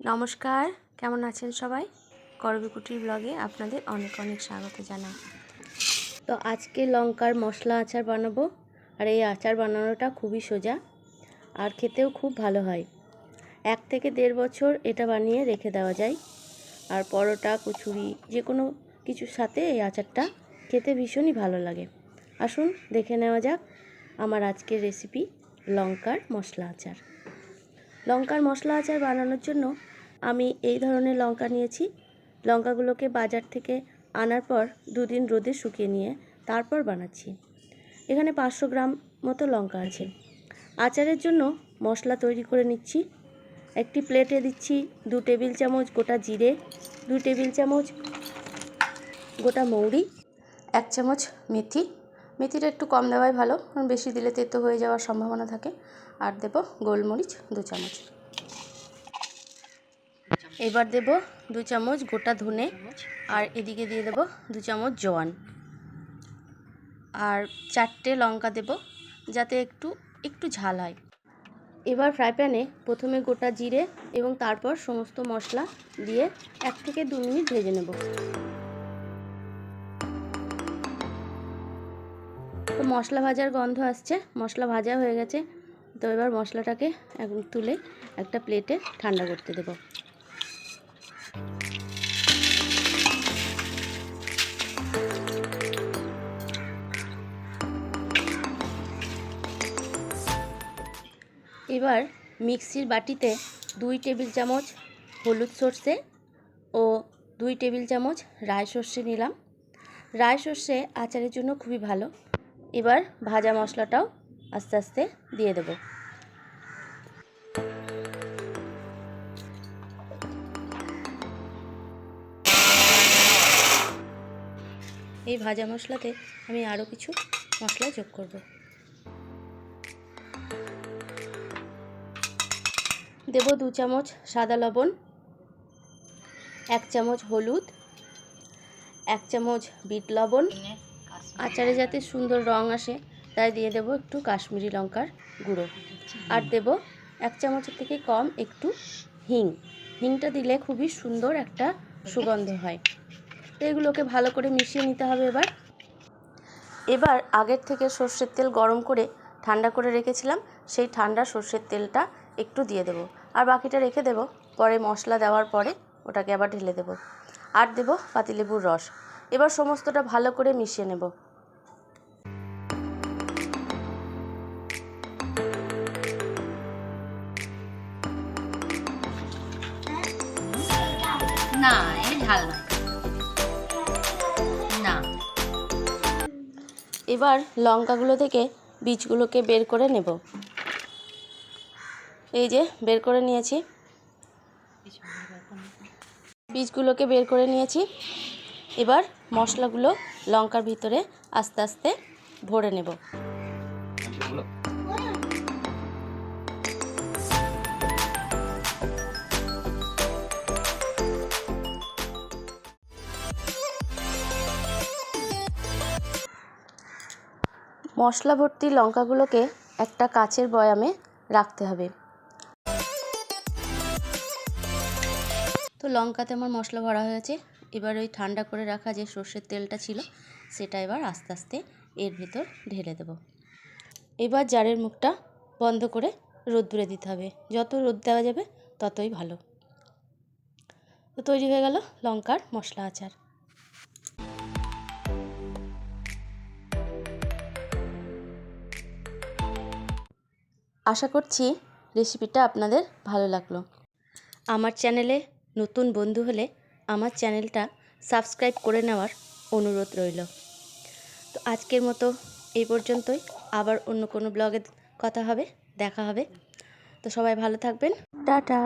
নমস্কার, কেমন আছেন সবাই? করবিকুটির ব্লগে আপনাদের অনেক অনেক স্বাগত জানাই। তো আজকে লঙ্কার মশলা আচার বানাবো, আর এই আচার বানানোটা খুবই সোজা, আর খেতেও খুব ভালো হয়। এক থেকে দেড় বছর এটা বানিয়ে রেখে দেওয়া যায়, আর পরোটা, কচুরি যে কোনো কিছুর সাথে এই আচারটা খেতে ভীষণই ভালো লাগে। আসুন দেখে নেওয়া যাক আমার আজকের রেসিপি লঙ্কার মশলা আচার। লঙ্কার মশলা আচার বানানোর জন্য আমি এই ধরনের লঙ্কা নিয়েছি। লঙ্কাগুলোকে বাজার থেকে আনার পর দুদিন রোদে শুকিয়ে নিয়ে তারপর বানাচ্ছি। এখানে পাঁচশো গ্রাম মতো লঙ্কা আছে। আচারের জন্য মশলা তৈরি করে নিচ্ছি। একটি প্লেটে দিচ্ছি দু টেবিল চামচ গোটা জিরে, দু টেবিল চামচ গোটা মৌরি, এক চামচ মেথি মেথিটা একটু কম দেওয়াই ভালো, কারণ বেশি দিলে তেতো হয়ে যাওয়ার সম্ভাবনা থাকে। আর দেব গোলমরিচ দু চামচ। এবার দেব দু চামচ গোটা ধনে, আর এদিকে দিয়ে দেব দু চামচ জোয়ান। আর চারটে লঙ্কা দেব, যাতে একটু একটু ঝাল হয়। এবার ফ্রাই প্যানে প্রথমে গোটা জিরে এবং তারপর সমস্ত মশলা দিয়ে এক থেকে দু মিনিট ভেজে নেব। তো মশলা ভাজার গন্ধ আসছে, মশলা ভাজা হয়ে গেছে। তো এবার মশলাটাকে একদম তুলে একটা প্লেটে ঠান্ডা করতে দেবো। এবার মিক্সির বাটিতে দুই টেবিল চামচ হলুদ সর্ষে ও দুই টেবিল চামচ রায় সর্ষে নিলাম। রায় সর্ষে আচারের জন্য খুবই ভালো। এবার ভাজা মশলাটাও আস্তে আস্তে দিয়ে দেব। এই ভাজা মশলাতে আমি আরও কিছু মশলা যোগ করব। দেব দু চামচ সাদা লবণ, এক চামচ হলুদ, এক চামচ বিট লবণ আচারে যাতে সুন্দর রং আসে, তাই দিয়ে দেব একটু কাশ্মীরি লঙ্কার গুঁড়ো। আর দেব এক চামচের থেকে কম একটু হিং। হিংটা দিলে খুবই সুন্দর একটা সুগন্ধ হয়। তো এগুলোকে ভালো করে মিশিয়ে নিতে হবে এবার। এবার আগের থেকে সর্ষের তেল গরম করে ঠান্ডা করে রেখেছিলাম, সেই ঠান্ডা সর্ষের তেলটা একটু দিয়ে দেবো। আর বাকিটা রেখে দেবো, পরে মশলা দেওয়ার পরে ওটাকে আবার ঢেলে দেবো। আর দেবো পাতিলেবুর রস। এবার সমস্তটা ভালো করে মিশিয়ে নেব। না এ ঝাল নয় না। এবার লঙ্কাগুলো থেকে বীজগুলোকে বের করে নেব। এই যে বের করে নিয়েছি। বীজগুলোকে বের করে নিয়েছি। এবার মশলাগুলো লঙ্কার ভিতরে আস্তে আস্তে ভরে নেব। মশলা ভর্তি লঙ্কাগুলোকে একটা কাচের বয়ামে রাখতে হবে। তো লঙ্কাতে আমার মশলা ভরা হয়েছে। এবার ওই ঠান্ডা করে রাখা যে সর্ষের তেলটা ছিল, সেটা এবার আস্তে আস্তে এর ভেতর ঢেলে দেব। এবার জারের মুখটা বন্ধ করে রোদ্দুরে দিতে হবে। যত রোদ দেওয়া যাবে, ততই ভালো। তো তৈরি হয়ে গেল লঙ্কার মশলা আচার। আশা করছি রেসিপিটা আপনাদের ভালো লাগল। আমার চ্যানেলে নতুন বন্ধু হলে আমার চ্যানেলটা সাবস্ক্রাইব করে নেওয়ার অনুরোধ রইল। তো আজকের মতো এই পর্যন্তই। আবার অন্য কোনো ব্লগে কথা হবে, দেখা হবে। তো সবাই ভালো থাকবেন। টাটা।